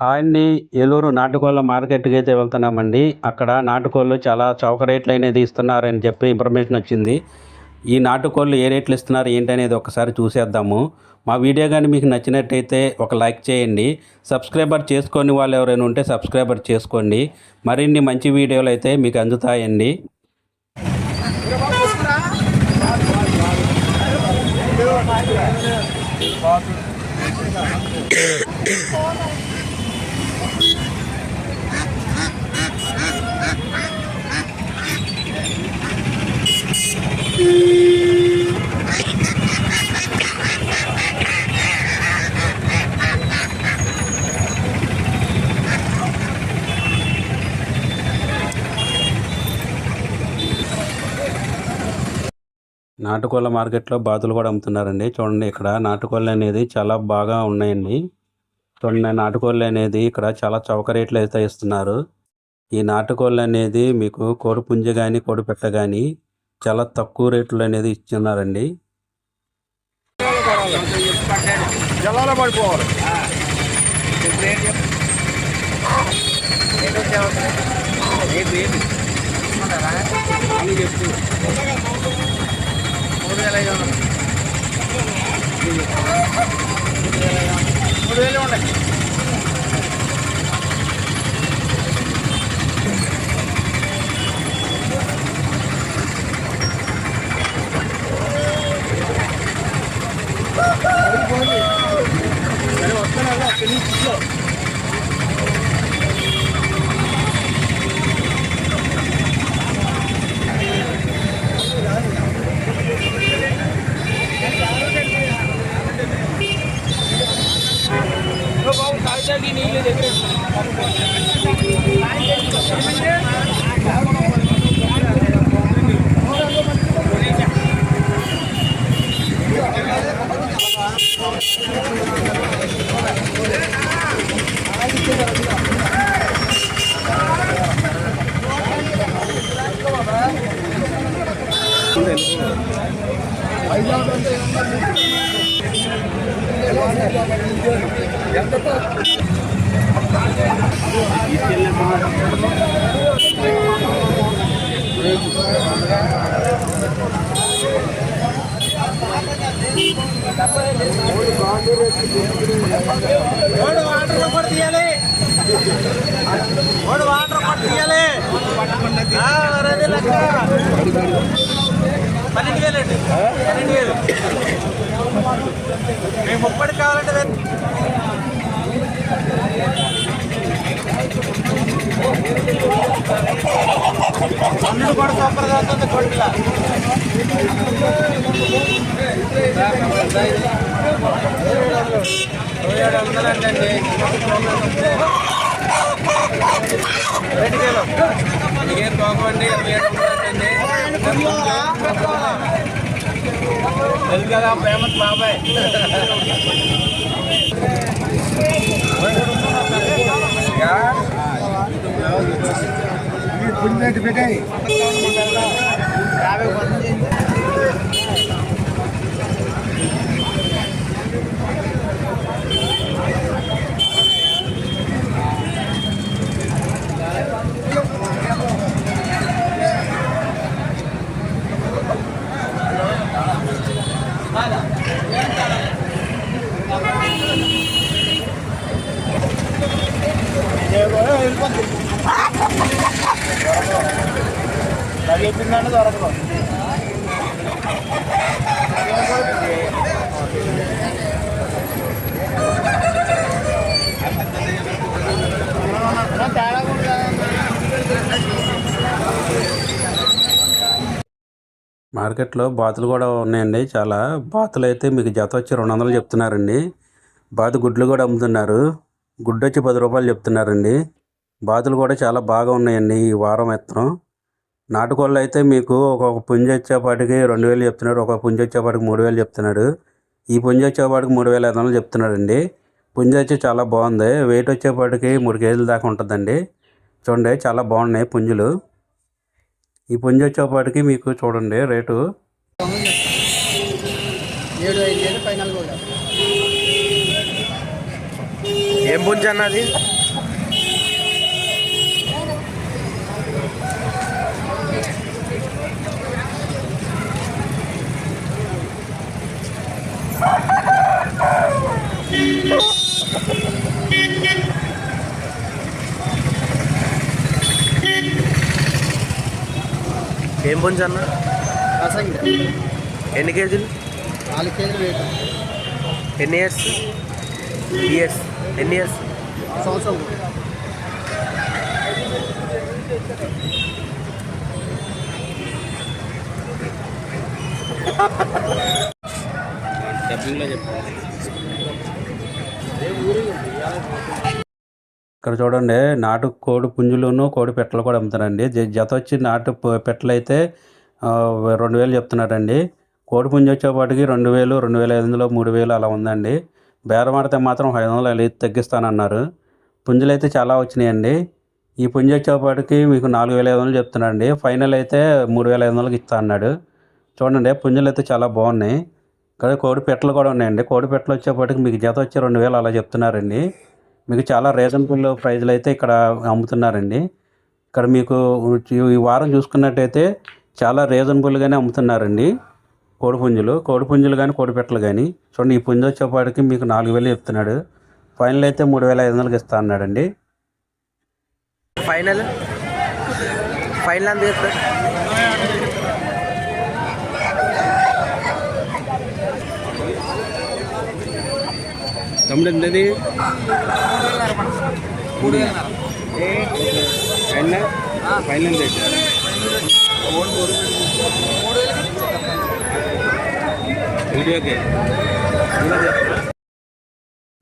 అండి ఏలూరు నాటుకోళ్ళ మార్కెట్కి అయితే వెళ్తున్నామండి అక్కడ నాటుకోళ్ళు చాలా చౌక రేట్లు అనేది ఇస్తున్నారని చెప్పి ఇన్ఫర్మేషన్ వచ్చింది ఈ నాటుకోళ్ళు ఏ రేట్లు ఇస్తున్నారు ఏంటనేది ఒకసారి చూసేద్దాము మా వీడియో కానీ మీకు నచ్చినట్టయితే ఒక లైక్ చేయండి సబ్స్క్రైబర్ చేసుకొని వాళ్ళు ఎవరైనా ఉంటే సబ్స్క్రైబర్ చేసుకోండి మరిన్ని మంచి వీడియోలు అయితే మీకు అందుతాయండి నాటుకోళ్ళ మార్కెట్లో బాతులు కూడా అమ్ముతున్నారండి. చూడండి ఇక్కడ నాటుకోళ్ళు అనేది చాలా బాగా ఉన్నాయండి. చూడండి నాటుకోళ్ళు అనేది ఇక్కడ చాలా చౌక రేట్లు అయితే ఇస్తున్నారు. ఈ నాటుకోళ్ళు అనేది మీకు కోడి పుంజ కానీ కోడి పెట్ట కానీ చాలా తక్కువ రేట్లు అనేది ఇస్తున్నారండి జలాల పడిపోవాలి. మూడు వేలు ఉన్నాయి ఓడు వాటర్ కూడా తీయాలి ఓడు వాటర్ కూడా తీయాలి ఆ, మరి అదే లెక్క పన్నెండు వేలు అండి పన్నెండు వేలు మేము ముప్పటి కావాలంటే పన్నెండు కూడా సూపర్ అవుతుంది కొట్టిలా ఏడు వందలు అండి రెండు వేలు ఏం బాగుండి ఇరవై ఏడు వందలు అండి కదా ఫేమస్ బాబాయ్. పెట్టాయి. చెప్పిందంటే దొరకదు. మార్కెట్లో బాతులు కూడా ఉన్నాయండి చాలా. బాతులు అయితే మీకు జత వచ్చి రెండు వందలు చెప్తున్నారండి. బాతు గుడ్లు కూడా అమ్ముతున్నారు. గుడ్డు వచ్చి పది రూపాయలు చెప్తున్నారండి. బాతులు కూడా చాలా బాగా ఉన్నాయండి ఈ వారం ఎత్తనం నాటుకోళ్ళు అయితే మీకు ఒక్కొక్క పుంజ వచ్చేపాటికి రెండు వేలు చెప్తున్నాడు ఒక పుంజ వచ్చేపాటికి మూడు వేలు చెప్తున్నాడు. ఈ పుంజ వచ్చేపాటికి మూడు వేల ఐదు వందలు చెప్తున్నాడండి. పుంజ వచ్చి చాలా బాగుంది. వెయిట్ వచ్చేపాటికి మూడు కేజీల దాకా ఉంటుందండి. చూడండి చాలా బాగున్నాయి పుంజులు. ఈ పుంజ వచ్చేపాటికి మీకు చూడండి రేటు. ఏం పుంజు అన్నది పుంజు అన్న. ఎన్ని కేజీలు? నాలుగు కేజీలు వెయిట్. ఎన్ని ఇయర్స్? ఇయర్స్. ఎన్ని ఇయర్స్? సంవత్సరం. ఇక్కడ చూడండి నాటు కోడి పుంజులను కోడి పెట్టలు కూడా అమ్ముతారండి. జత వచ్చి నాటు పెట్టలు అయితే రెండు వేలు చెప్తున్నారండి. కోడి పుంజు వచ్చేపాటికి రెండు వేలు రెండు వేల ఐదు వందలు మూడు వేలు అలా ఉందండి. బేరం ఆడితే మాత్రం ఐదు వందలు వెళ్ళి తగ్గిస్తానన్నారు. పుంజులు అయితే చాలా వచ్చినాయండి. ఈ పుంజు వచ్చేపాటికి మీకు నాలుగు వేల ఐదు వందలు చెప్తున్నారండి. ఫైనల్ అయితే మూడు వేల ఐదు వందలకి ఇస్తా అన్నాడు. చూడండి పుంజులు అయితే చాలా బాగున్నాయి. ఇక్కడ కోడి పెట్టలు కూడా ఉన్నాయండి. కోడి పెట్టలు వచ్చేపాటికి మీకు జత వచ్చి రెండు వేలు అలా చెప్తున్నారండి. మీకు చాలా రీజనబుల్ ప్రైజ్లు అయితే ఇక్కడ అమ్ముతున్నారండి. ఇక్కడ మీకు ఈ వారం చూసుకున్నట్టయితే చాలా రీజనబుల్గానే అమ్ముతున్నారండి. కోడిపుంజులు కోడిపుంజులు కానీ కోడిపెట్టలు కానీ చూడండి ఈ పుంజు వచ్చేపాటికి మీకు నాలుగు వేలు చెప్తున్నాడు. ఫైనల్ అయితే మూడు వేల ఐదు వందలకి ఇస్తా అన్నాడండి. ఫైనల్ ఫైనల్ అంత చెప్తారు తమ్ముడు ఎంతది ఫైనల్ ఫైనల్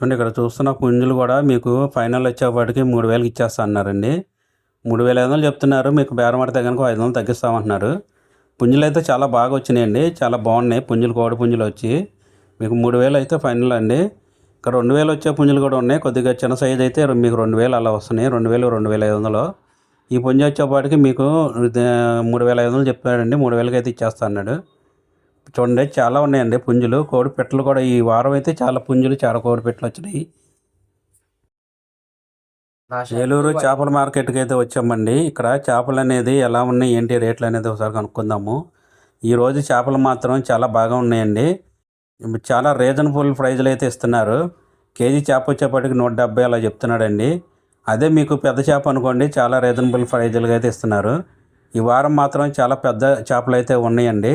చూడండి ఇక్కడ చూస్తున్న పుంజులు కూడా మీకు ఫైనల్ వచ్చేపాటికి మూడు వేలకి ఇచ్చేస్తా అన్నారండి. మూడు వేల ఐదు వందలు చెప్తున్నారు. మీకు బేరం ఆడితే కనుక ఐదు వందలు తగ్గిస్తామంటున్నారు. పుంజులు అయితే చాలా బాగా వచ్చినాయండి. చాలా బాగున్నాయి. పుంజులు కోడి పుంజులు వచ్చి మీకు మూడు వేలు అయితే ఫైనల్ అండి. ఇక్కడ రెండు వేలు వచ్చే పుంజులు కూడా ఉన్నాయి. కొద్దిగా చిన్న సైజ్ అయితే మీకు రెండు వేలు అలా వస్తున్నాయి. రెండు వేలు రెండు వేల ఐదు వందలు. ఈ పుంజు వచ్చేపాటికి మీకు మూడు వేల ఐదు వందలు చెప్పాడండి. మూడు వేలకి అయితే ఇచ్చేస్తా అన్నాడు. చూడండి చాలా ఉన్నాయండి పుంజులు. కోడి పెట్టలు కూడా ఈ వారం అయితే చాలా పుంజులు చాలా కోడి పెట్టలు వచ్చినాయి. ఏలూరు చేపల మార్కెట్కి అయితే వచ్చామండి. ఇక్కడ చేపలు అనేది ఎలా ఉన్నాయి ఏంటి రేట్లు అనేది ఒకసారి కనుక్కుందాము. ఈరోజు చేపలు మాత్రం చాలా బాగా ఉన్నాయండి. చాలా రీజనబుల్ ప్రైజ్లు అయితే ఇస్తున్నారు. కేజీ చేప వచ్చేపాటికి నూట డెబ్బై అలా చెప్తున్నాడండి. అదే మీకు పెద్ద చేప అనుకోండి చాలా రీజనబుల్ ప్రైజులుగా అయితే ఇస్తున్నారు. ఈ వారం మాత్రం చాలా పెద్ద చేపలు అయితే ఉన్నాయండి.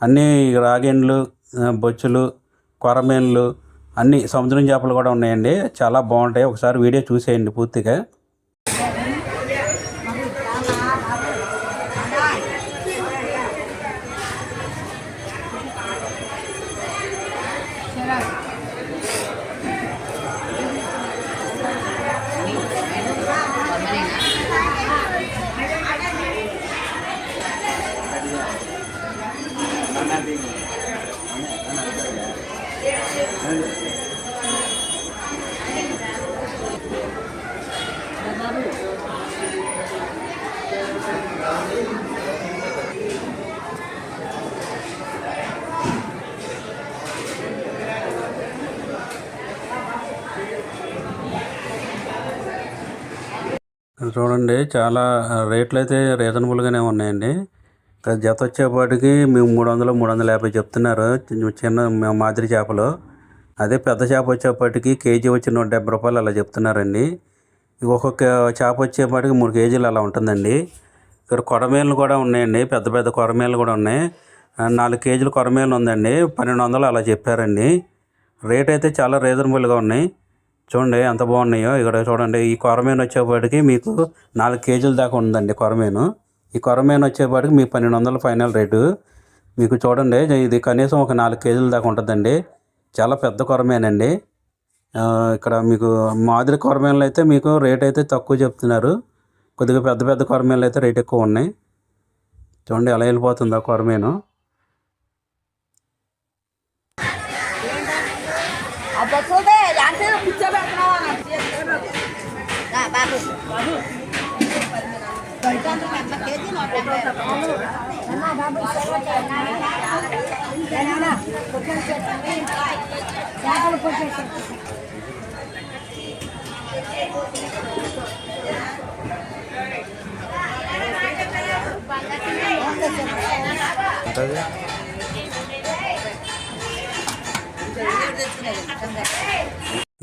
అన్నీ రాగేండ్లు బొచ్చులు కొరమేన్లు అన్ని సముద్రం చేపలు కూడా ఉన్నాయండి. చాలా బాగుంటాయి. ఒకసారి వీడియో చూసేయండి పూర్తిగా. చూడండి చాలా రేట్లు అయితే రీజనబుల్గానే ఉన్నాయండి. జత వచ్చేపాటికి మేము మూడు వందలు మూడు వందల యాభై చెప్తున్నారు. చిన్న- మాదిరి చేపలు. అదే పెద్ద చేప వచ్చేపాటికి కేజీ వచ్చి నూట డెబ్బై రూపాయలు అలా చెప్తున్నారండి. ఒక్కొక్క చేప వచ్చేపాటికి మూడు కేజీలు అలా ఉంటుందండి. ఇక్కడ కొరమేలు కూడా ఉన్నాయండి. పెద్ద పెద్ద కొరమేలు కూడా ఉన్నాయి. నాలుగు కేజీలు కొరమేలు ఉందండి. పన్నెండు వందలు అలా చెప్పారండి. రేట్ అయితే చాలా రీజనబుల్గా ఉన్నాయి. చూడండి ఎంత బాగున్నాయో. ఇక్కడ చూడండి ఈ కొరమేను వచ్చేపాటికి మీకు నాలుగు కేజీల దాకా ఉందండి కొరమేను. ఈ కొరమేను వచ్చేపాటికి మీకు పన్నెండు వందల ఫైనల్ రేటు. మీకు చూడండి ఇది కనీసం ఒక నాలుగు కేజీల దాకా ఉంటుందండి. చాలా పెద్ద కొరమేనండి. ఇక్కడ మీకు మాదిరి కొరమేనలు అయితే మీకు రేట్ అయితే తక్కువ చెప్తున్నారు. కొద్దిగా పెద్ద పెద్ద కొరమేనలు అయితే రేట్ ఎక్కువ ఉన్నాయి. చూడండి ఎలా వెళ్ళిపోతుందో కొరమేను.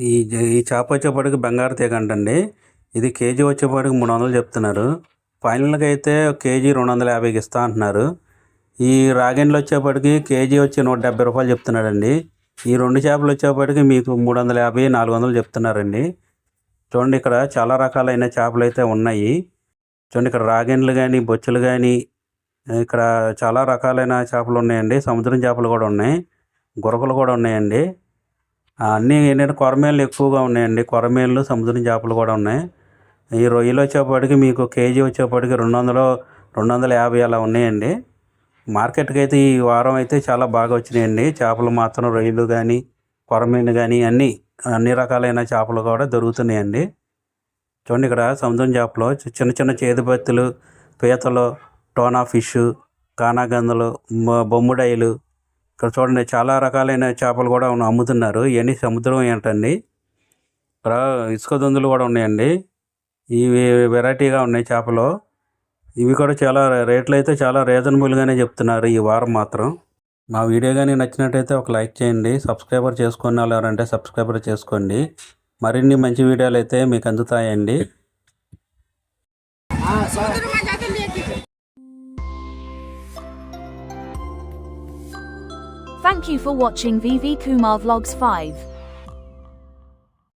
ఈ ఈ చేప వచ్చేపాటికి బంగారు తీగ అంటండి. ఇది కేజీ వచ్చేపాటికి మూడు వందలు చెప్తున్నారు. ఫైనల్గా అయితే కేజీ రెండు వందల యాభైకి ఇస్తా అంటున్నారు. ఈ రాగెండ్లు వచ్చేప్పటికి కేజీ వచ్చి నూట డెబ్బై రూపాయలు చెప్తున్నాడండి. ఈ రెండు చేపలు వచ్చేప్పటికి మీకు మూడు వందల యాభై నాలుగు వందలు చెప్తున్నారండి. చూడండి ఇక్కడ చాలా రకాలైన చేపలు అయితే ఉన్నాయి. చూడండి ఇక్కడ రాగెండ్లు కానీ బొచ్చులు కానీ ఇక్కడ చాలా రకాలైన చేపలు ఉన్నాయండి సముద్రం చేపలు కూడా ఉన్నాయి. గురకలు కూడా ఉన్నాయండి. అన్నీ ఏంటంటే కొరమేళ్ళు ఎక్కువగా ఉన్నాయండి. కొరమేళ్ళు సముద్రం చేపలు కూడా ఉన్నాయి. ఈ రొయ్యలు వచ్చేపాటికి మీకు కేజీ వచ్చేప్పటికి రెండు వందలు రెండు వందల యాభై అలా ఉన్నాయండి. మార్కెట్కి అయితే ఈ వారం అయితే చాలా బాగా వచ్చినాయండి. చేపలు మాత్రం రొయ్యలు కానీ కొరమీను కానీ అన్నీ అన్ని రకాలైన చేపలు కూడా దొరుకుతున్నాయండి. చూడండి ఇక్కడ సముద్రం చేపలు చిన్న చిన్న చేతిపత్తులు పీతలు టోనా ఫిష్ కానాగందలు బొ- బొమ్ముడాయిలు. ఇక్కడ చూడండి చాలా రకాలైన చేపలు కూడా అమ్ముతున్నారు. ఇవన్నీ సముద్రం ఏంటండి? ఇక్కడ ఇసుక దొందులు కూడా ఉన్నాయండి. ఇవి వెరైటీగా ఉన్నాయి చేపలు. ఇవి కూడా చాలా రేట్లు అయితే చాలా రీజనబుల్గానే చెప్తున్నారు ఈ వారం మాత్రం. మా వీడియో కానీ నచ్చినట్టయితే ఒక లైక్ చేయండి. సబ్స్క్రైబర్ చేసుకున్న వాళ్ళంటే సబ్స్క్రైబర్ చేసుకోండి. మరిన్ని మంచి వీడియోలు అయితే మీకు అందుతాయండి. Thank you for watching VV Kumar Vlogs 5.